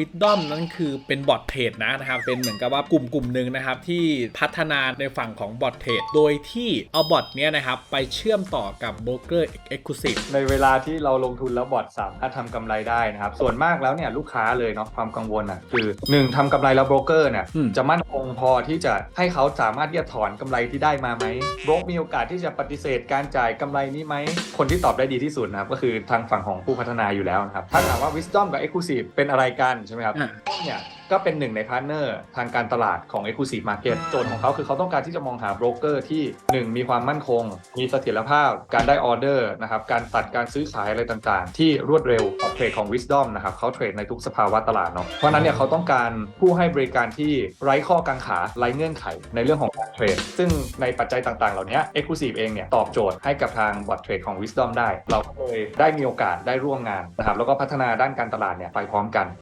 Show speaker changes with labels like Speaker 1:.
Speaker 1: วิดดอมนั่นคือเป็นบอทเทรดนะนะครับ เป็นเหมือนกับว่ากลุ่มกลุ่มหนึ่งนะครับ ที่พัฒนาในฝั่งของบอทเทรดโดยที่เอาบอทเนี้ยนะครับ ไปเชื่อมต่อกับโบรกเกอร์เอ็กซ์คลูซีฟ
Speaker 2: ในเวลาที่เราลงทุนแล้วบอทสามารถทำกำไรได้นะครับ ส่วนมากแล้วเนี่ยลูกค้าเลยเนาะความกังวลอะคือ 1ทำกำไรแล้วโบรกเกอร์เนี่ย
Speaker 1: อืม
Speaker 2: จะมั่นคงพอที่จะให้เขาสามารถที่จะถอนกำไรที่ได้มาไหมโบรกมีโอกาสที่จะปฏิเสธการจ่ายกำไรนี้ไหมคนที่ตอบได้ดีที่สุดนะครับก็คือทางฝั่งของผู้พัฒนาอยู่แล้วนะครับถ้าถามว่า Wisdom กับ Exclusive เป็นอะไรกันใช่ไหมครับ
Speaker 1: อะ
Speaker 2: เนี่ยก็เป็นหนึ่งในพาร์ทเนอร์ทางการตลาดของ Exclusive Market โจทย์ของเขาคือเขาต้องการที่จะมองหาโบรกเกอร์ที่ 1 มีความมั่นคง มีเสถียรภาพ การได้ออเดอร์นะครับการตัดการซื้อขายอะไรต่างๆ ที่รวดเร็วของเทรดของ Wisdom นะครับเขาเทรดในทุกสภาวะตลาดเนาะเพราะฉะนั้นเนี่ยเขาต้องการผู้ให้บริการที่ไร้ข้อกังขาไร้เงื่อนไขในเรื่องของการเทรดซึ่งในปัจจัยต่างๆ เหล่านี้ Exclusive เองเนี่ยตอบโจทย์ให้กับทางบอทเทรดของ Wisdom ได้ เราก็เลยได้มีโอกาสได้ร่วมงานนะครับแล้วก็พัฒนาด้านการตลาดเนี่ยไปพร้อมกัน